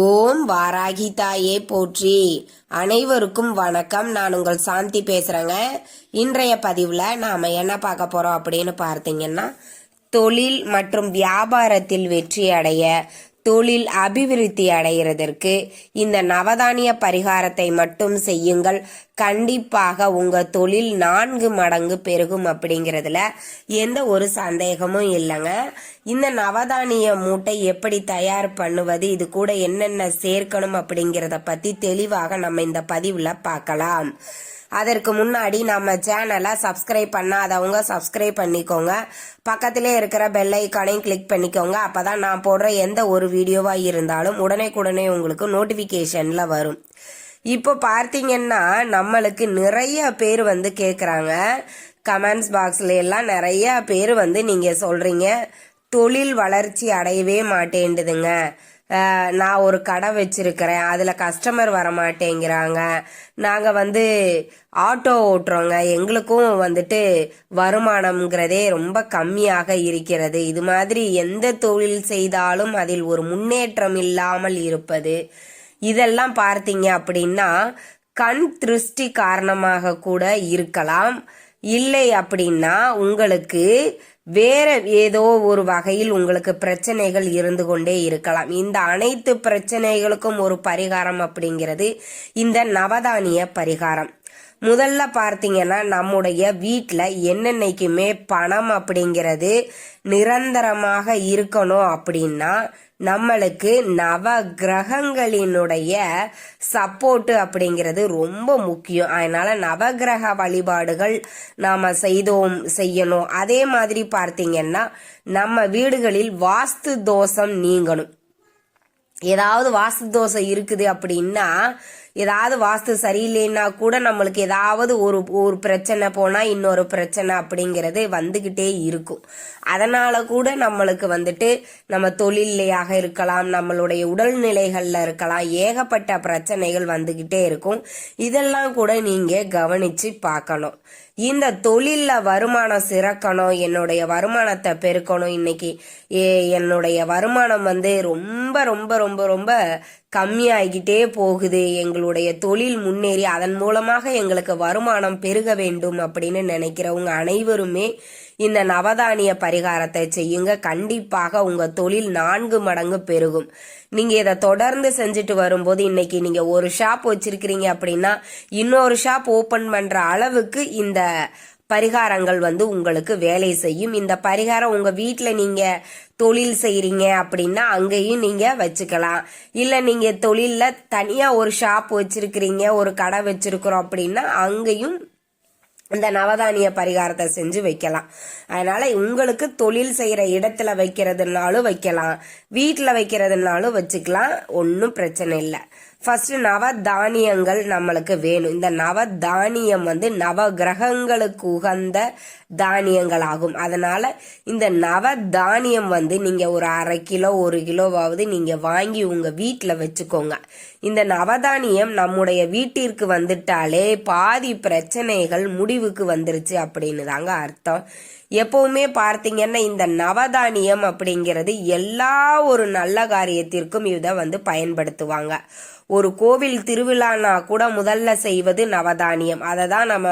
ஓம் வாராகி தாயே போற்றி. அனைவருக்கும் வணக்கம். நான் உங்கள் சாந்தி பேசுறேங்க. இன்றைய பதிவுல நாம என்ன பார்க்க போறோம் அப்படின்னு பார்த்தீங்கன்னா தொழில் மற்றும் வியாபாரத்தில் வெற்றி அடைய தொழில் அபிவிருத்தி அடைகிறதற்கு இந்த நவதானிய பரிகாரத்தை மட்டும் செய்யுங்கள். கண்டிப்பாக உங்க தொழில் நான்கு மடங்கு பெருகும் அப்படிங்கிறதுல எந்த ஒரு சந்தேகமும் இல்லைங்க. இந்த நவதானிய மூட்டை எப்படி தயார் பண்ணுவது இது கூட என்னென்ன சேர்க்கணும் அப்படிங்கிறத பத்தி தெளிவாக நம்ம இந்த பதிவுல பார்க்கலாம். அதற்கு முன்னாடி நம்ம சேனலை சப்ஸ்கிரைப் பண்ணாதவங்க சப்ஸ்கிரைப் பண்ணிக்கோங்க. பக்கத்திலே இருக்கிற பெல் ஐக்கானையும் கிளிக் பண்ணிக்கோங்க. அப்பதான் நான் போடுற எந்த ஒரு வீடியோவா இருந்தாலும் உடனே உங்களுக்கு நோட்டிபிகேஷன்ல வரும். இப்போ பார்த்தீங்கன்னா நம்மளுக்கு நிறைய பேர் வந்து கேட்குறாங்க கமெண்ட்ஸ் பாக்ஸ்ல எல்லாம் நிறைய பேர் வந்து நீங்க சொல்றீங்க. தொழில் வளர்ச்சி அடையவே மாட்டேன்டுதுங்க. நான் ஒரு கடை வச்சிருக்கிறேன். அதில் கஸ்டமர் வர மாட்டேங்கிறாங்க நாங்கள் வந்து ஆட்டோ ஓட்டுறோங்க. எங்களுக்கும் வந்துட்டு வருமானம்ங்கிறதே ரொம்ப கம்மியாக இருக்கிறது. இது மாதிரி எந்த தொழில் செய்தாலும் அதில் ஒரு முன்னேற்றம் இல்லாமல் இருப்பது. இதெல்லாம் பார்த்தீங்க அப்படின்னா கண் திருஷ்டி காரணமாக கூட இருக்கலாம். இல்லை அப்படின்னா உங்களுக்கு வேற ஏதோ ஒரு வகையில் உங்களுக்கு பிரச்சனைகள் இருந்து கொண்டே இருக்கலாம். இந்த அனைத்து பிரச்சனைகளுக்கும் ஒரு பரிகாரம் அப்படிங்கிறது இந்த நவதானிய பரிகாரம். முதல்ல பார்த்தீங்கன்னா நம்முடைய வீட்டில் என்னென்னைக்குமே பணம் அப்படிங்கிறது நிரந்தரமாக இருக்கணும் அப்படின்னா நம்மளுக்கு நவ கிரகங்களினுடைய சப்போர்ட்டு அப்படிங்கிறது ரொம்ப முக்கியம். அதனால நவகிரக வழிபாடுகள் நாம செய்தோம் செய்யணும். அதே மாதிரி பார்த்தீங்கன்னா நம்ம வீடுகளில் வாஸ்து தோஷம் நீங்கணும். ஏதாவது வாஸ்து தோஷம் இருக்குது அப்படின்னா ஏதாவது வாஸ்து சரியில்லைன்னா கூட நம்மளுக்கு ஏதாவது ஒரு ஒரு பிரச்சனை போனால் இன்னொரு பிரச்சனை அப்படிங்கிறது வந்துக்கிட்டே இருக்கும். அதனால கூட நம்மளுக்கு வந்துட்டு நம்ம தொழிலையாக இருக்கலாம் நம்மளுடைய உடல்நிலைகளில் இருக்கலாம் ஏகப்பட்ட பிரச்சனைகள் வந்துக்கிட்டே இருக்கும். இதெல்லாம் கூட நீங்கள் கவனித்து பார்க்கணும். இந்த தொழிலில் வருமானம் சிறக்கணும் என்னுடைய வருமானத்தை பெருக்கணும். இன்னைக்கு ஏ- என்னுடைய வருமானம் வந்து ரொம்ப ரொம்ப ரொம்ப ரொம்ப கம்மியாகிட்டே போகுது. எங்களுடைய தொழில் முன்னேறி அதன் மூலமாக எங்களுக்கு வருமானம் பெருக வேண்டும் அப்படின்னு நினைக்கிறவங்க அனைவருமே இந்த நவதானிய பரிகாரத்தை செய்யுங்க. கண்டிப்பாக உங்க தொழில் நான்கு மடங்கு பெருகும். நீங்க இதை தொடர்ந்து செஞ்சுட்டு வரும்போது இன்னைக்கு நீங்க ஒரு ஷாப் வச்சிருக்கிறீங்க அப்படின்னா இன்னொரு ஷாப் ஓபன் பண்ற அளவுக்கு இந்த பரிகாரங்கள் வந்து உங்களுக்கு வேலை செய்யும். இந்த பரிகாரம் உங்க வீட்டில் நீங்க தொழில் செய்கிறீங்க அப்படின்னா அங்கேயும் நீங்க வச்சுக்கலாம். இல்லை நீங்க தொழிலில் தனியாக ஒரு ஷாப் வச்சிருக்கிறீங்க ஒரு கடை வச்சிருக்கிறோம் அப்படின்னா அங்கேயும் இந்த நவதானிய பரிகாரத்தை செஞ்சு வைக்கலாம். அதனால உங்களுக்கு தொழில் செய்கிற இடத்துல வைக்கிறதுனாலும் வைக்கலாம். வீட்டில் வைக்கிறதுனாலும் வச்சுக்கலாம். ஒன்றும் பிரச்சனை இல்லை. ஃபர்ஸ்ட் நவதானியங்கள் நம்மளுக்கு வேணும். இந்த நவதானியம் வந்து நவ கிரகங்களுக்கு உகந்த தானியங்கள் ஆகும் அதனால இந்த நவதானியம் வந்து நீங்க ஒரு அரை கிலோ ஒரு கிலோவாவது நீங்க வாங்கி உங்க வீட்டில் வச்சுக்கோங்க. இந்த நவதானியம் நம்முடைய வீட்டிற்கு வந்துட்டாலே பாதி பிரச்சனைகள் முடிவுக்கு வந்துருச்சு அப்படின்னு தாங்க அர்த்தம். எப்பவுமே பார்த்தீங்கன்னா இந்த நவதானியம் அப்படிங்கிறது எல்லா ஒரு நல்ல காரியத்திற்கும் இதை வந்து பயன்படுத்துவாங்க. ஒரு கோவில் திருவிழானா கூட முதல்ல செய்வது நவதானியம். அதை தான் நம்ம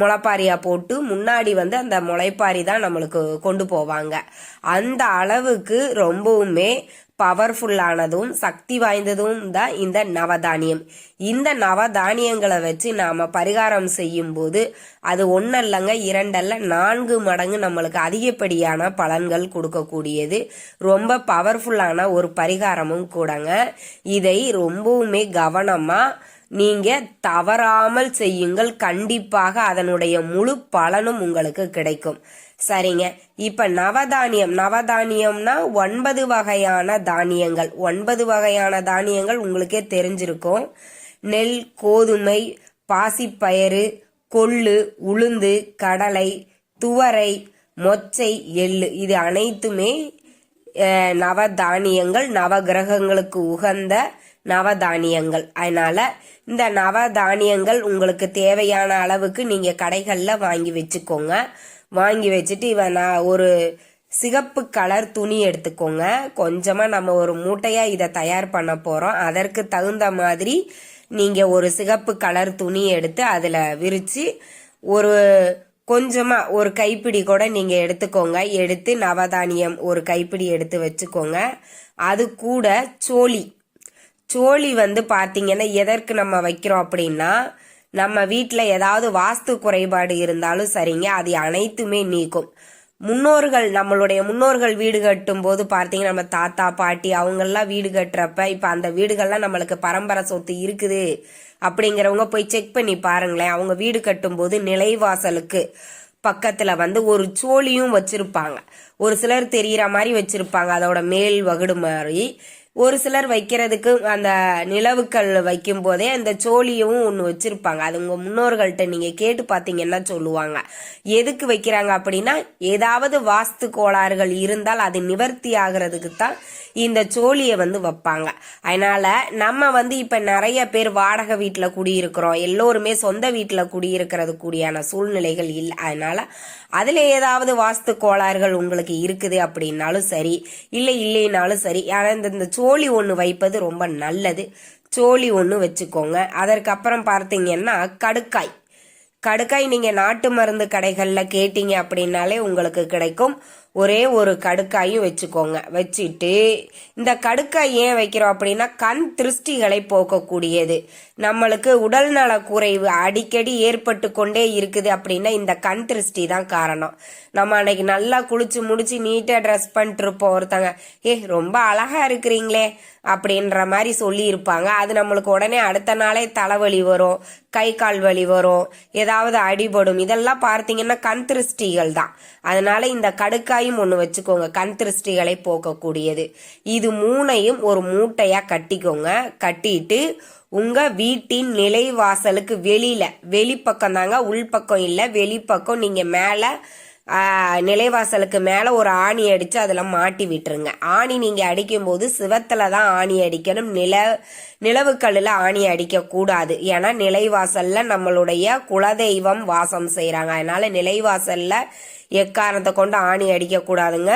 முளைப்பாரியா போட்டு முன்னாடி வந்து அந்த முளைப்பாரி தான் நம்மளுக்கு கொண்டு போவாங்க. அந்த அளவுக்கு ரொம்பவுமே பவர்ஃபுல்லானதும் சக்தி வாய்ந்ததும் தான் இந்த நவதானியம். இந்த நவதானியங்களை வச்சு நாம பரிகாரம் செய்யும் போது அது ஒன்னல்லங்க இரண்டல்ல நான்கு மடங்கு நம்மளுக்கு அதிகப்படியான பலன்கள் கொடுக்கக்கூடியது. ரொம்ப பவர்ஃபுல்லான ஒரு பரிகாரமும் கூடங்க. இதை ரொம்பவுமே கவனமா நீங்க தவறாமல் செய்யுங்கள். கண்டிப்பாக அதனுடைய முழு பலனும் உங்களுக்கு கிடைக்கும். சரிங்க. இப்ப நவதானியம். நவதானியம்னா ஒன்பது வகையான தானியங்கள். ஒன்பது வகையான தானியங்கள் உங்களுக்கே தெரிஞ்சிருக்கும். நெல் கோதுமை பாசிப்பயறு கொள்ளு உளுந்து கடலை துவரை மொச்சை எள்ளு. இது அனைத்துமே நவதானியங்கள் நவகிரகங்களுக்கு உகந்த நவதானியங்கள். அதனால இந்த நவதானியங்கள் உங்களுக்கு தேவையான அளவுக்கு நீங்க கடைகள்ல வாங்கி வச்சுக்கோங்க. வாங்கி வச்சுட்டு இவன் நான் ஒரு சிகப்பு கலர் துணி எடுத்துக்கோங்க. கொஞ்சமாக நம்ம ஒரு மூட்டையாக இதை தயார் பண்ண போகிறோம் அதற்கு தகுந்த மாதிரி நீங்கள் ஒரு சிகப்பு கலர் துணி எடுத்து அதில் விரித்து ஒரு கொஞ்சமாக ஒரு கைப்பிடி கூட நீங்கள் எடுத்துக்கோங்க. எடுத்து நவதானியம் ஒரு கைப்பிடி எடுத்து வச்சுக்கோங்க. அது கூட சோளி. சோழி வந்து பார்த்தீங்கன்னா எதற்கு நம்ம வைக்கிறோம் அப்படின்னா நம்ம வீட்டில் ஏதாவது வாஸ்து குறைபாடு இருந்தாலும் சரிங்க அது அனைத்துமே நீக்கும். முன்னோர்கள் நம்மளுடைய முன்னோர்கள் வீடு கட்டும் போது பார்த்தீங்கன்னா நம்ம தாத்தா பாட்டி அவங்கெல்லாம் வீடு கட்டுறப்ப இப்போ அந்த வீடுகள்லாம் நம்மளுக்கு பரம்பரை சொத்து இருக்குது அப்படிங்கிறவங்க போய் செக் பண்ணி பாருங்களேன். அவங்க வீடு கட்டும்போது நிலைவாசலுக்கு பக்கத்தில் வந்து ஒரு சோழியும் வச்சிருப்பாங்க. ஒரு சிலர் தெரிகிற மாதிரி வச்சிருப்பாங்க. அதோட மேல் வகுடு மாதிரி ஒரு சிலர் வைக்கிறதுக்கு அந்த நிலவுக்கல் வைக்கும் போதே அந்த சோழியும் ஒன்று வச்சிருப்பாங்க. அது உங்க முன்னோர்கள்ட்ட நீங்க கேட்டு பார்த்தீங்கன்னா சொல்லுவாங்க. எதுக்கு வைக்கிறாங்க அப்படின்னா ஏதாவது வாஸ்து கோளாறுகள் இருந்தால் அது நிவர்த்தி ஆகிறதுக்கு தான் இந்த சோழியை வந்து வைப்பாங்க. அதனால நம்ம வந்து இப்ப நிறைய பேர் வாடகை வீட்டில் குடியிருக்கிறோம். எல்லோருமே சொந்த வீட்டில் குடியிருக்கிறது கூடியான சூழ்நிலைகள் இல்லை. அதனால அதுல ஏதாவது வாஸ்து கோளாறுகள் உங்களுக்கு இருக்குது அப்படின்னாலும் சரி இல்லை இல்லைனாலும் சரி ஆனால் இந்த இந்த சோழி ஒன்று வைப்பது ரொம்ப நல்லது. சோழி ஒன்று வச்சுக்கோங்க. அதற்கப்புறம் பார்த்தீங்கன்னா கடுக்காய். கடுக்காய் நீங்கள் நாட்டு மருந்து கடைகளில் கேட்டீங்க அப்படின்னாலே உங்களுக்கு கிடைக்கும். ஒரே ஒரு கடுக்காயும் வச்சுக்கோங்க. வச்சுட்டு இந்த கடுக்காய் ஏன் வைக்கிறோம் அப்படின்னா கண் திருஷ்டிகளை போக்கக்கூடியது. நம்மளுக்கு உடல் நல குறைவு அடிக்கடி ஏற்பட்டு கொண்டே இருக்குது அப்படின்னா இந்த கண் திருஷ்டி தான் காரணம். நம்ம அன்னைக்கு நல்லா குளிச்சு முடிச்சு நீட்டாக ட்ரெஸ் பண்ணிட்டு இருப்போம் ஒருத்தங்க. ஏ ரொம்ப அழகா இருக்கிறீங்களே அப்படின்ற மாதிரி சொல்லியிருப்பாங்க. அது நம்மளுக்கு உடனே அடுத்த நாளே தலைவலி வரும் கை கால் வலி வரும் ஏதாவது அடிபடும். இதெல்லாம் பார்த்தீங்கன்னா கண் திருஷ்டிகள் தான். அதனால இந்த கடுக்காய் கடுக்காயும் ஒன்று வச்சுக்கோங்க. கண் திருஷ்டிகளை போக்கக்கூடியது. இது மூணையும் ஒரு மூட்டையாக கட்டிக்கோங்க. கட்டிட்டு உங்க வீட்டின் நிலைவாசலுக்கு வெளியில வெளிப்பக்கம் தாங்க உள்பக்கம் இல்லை வெளிப்பக்கம் நீங்க மேலே நிலைவாசலுக்கு மேலே ஒரு ஆணி அடித்து அதில் மாட்டி விட்டுருங்க. ஆணி நீங்கள் அடிக்கும்போது சிவத்தில் தான் ஆணி அடிக்கணும். நில நிலவுக்கல்லில் ஆணி அடிக்கக்கூடாது. ஏன்னா நிலைவாசலில் நம்மளுடைய குலதெய்வம் வாசம் செய்கிறாங்க அதனால நிலைவாசலில் எக்காரணத்தை கொண்டு ஆணி அடிக்கக்கூடாதுங்க.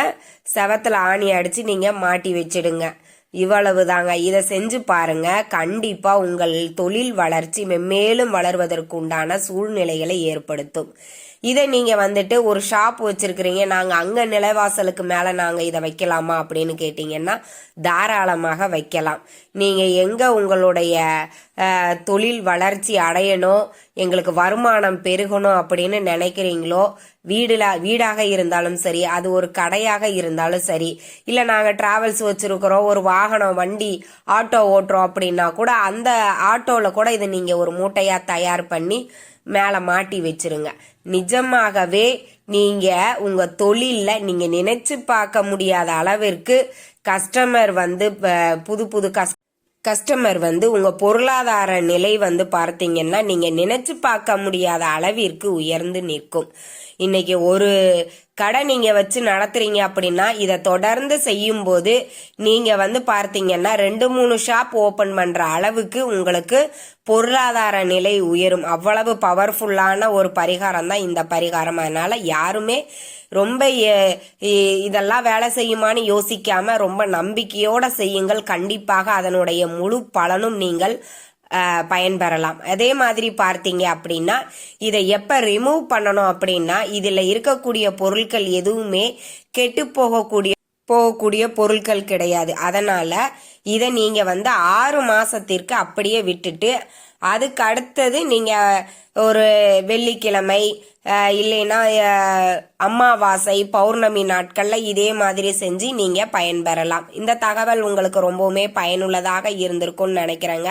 செவத்தில் ஆணி அடித்து நீங்கள் மாட்டி வச்சிடுங்க. இவ்வளவு தாங்க இதை செஞ்சு பாருங்க. கண்டிப்பா உங்கள் தொழில் வளர்ச்சி மென்மேலும் வளர்வதற்கு உண்டான சூழ்நிலைகளை ஏற்படுத்தும். இதை நீங்கள் வந்துட்டு ஒரு ஷாப் வச்சுருக்கிறீங்க. நாங்கள் அங்கே நிலைவாசலுக்கு மேலே நாங்கள் இதை வைக்கலாமா அப்படின்னு கேட்டிங்கன்னா தாராளமாக வைக்கலாம். நீங்கள் எங்கே உங்களுடைய தொழில் வளர்ச்சி அடையணும் எங்களுக்கு வருமானம் பெருகணும் அப்படின்னு நினைக்கிறீங்களோ வீடுல வீடாக இருந்தாலும் சரி அது ஒரு கடையாக இருந்தாலும் சரி இல்லை நாங்கள் டிராவல்ஸ் வச்சுருக்கிறோம் ஒரு வாகனம் வண்டி ஆட்டோ ஓட்டுறோம் அப்படின்னா கூட அந்த ஆட்டோவில் கூட இதை நீங்கள் ஒரு மூட்டையாக தயார் பண்ணி மேலே மாட்டி வச்சிருங்க. நிஜமாகவே நீங்க உங்க தொழிலில் நீங்க நினைச்சு பார்க்க முடியாத அளவிற்கு கஸ்டமர் வந்து புது புது கஸ் கஸ்டமர் வந்து உங்க பொருளாதார நிலை வந்து பார்த்தீங்கன்னா நீங்க நினைச்சு பார்க்க முடியாத அளவிற்கு உயர்ந்து நிற்கும். இன்னைக்கு ஒரு கடை நீங்க வச்சு நடத்துறீங்க அப்படின்னா இதை தொடர்ந்து செய்யும் போது நீங்க வந்து பார்த்தீங்கன்னா ரெண்டு மூணு ஷாப் ஓபன் பண்ற அளவுக்கு உங்களுக்கு பொருளாதார நிலை உயரும். அவ்வளவு பவர்ஃபுல்லான ஒரு பரிகாரம் தான் இந்த பரிகாரம். அதனால யாருமே ரொம்ப இதெல்லாம் வேலை செய்யுமான்னு யோசிக்காம ரொம்ப நம்பிக்கையோட செய்யுங்கள். கண்டிப்பாக அதனுடைய முழு பலனும் நீங்கள் பயன்பெறலாம். அதே மாதிரி பார்த்தீங்க அப்படின்னா இதை எப்போ ரிமூவ் பண்ணணும் அப்படின்னா இதில் இருக்கக்கூடிய பொருட்கள் எதுவுமே கெட்டு போகக்கூடிய போகக்கூடிய பொருட்கள் கிடையாது. அதனால் இதை நீங்கள் வந்து ஆறு மாதத்திற்கு அப்படியே விட்டுட்டு அதுக்கு அடுத்தது நீங்கள் ஒரு வெள்ளிக்கிழமை இல்லைன்னா அம்மாவாசை பௌர்ணமி நாட்களில் இதே மாதிரி செஞ்சு நீங்கள் பயன்பெறலாம். இந்த தகவல் உங்களுக்கு ரொம்பவுமே பயனுள்ளதாக இருந்திருக்கும்னு நினைக்கிறேங்க.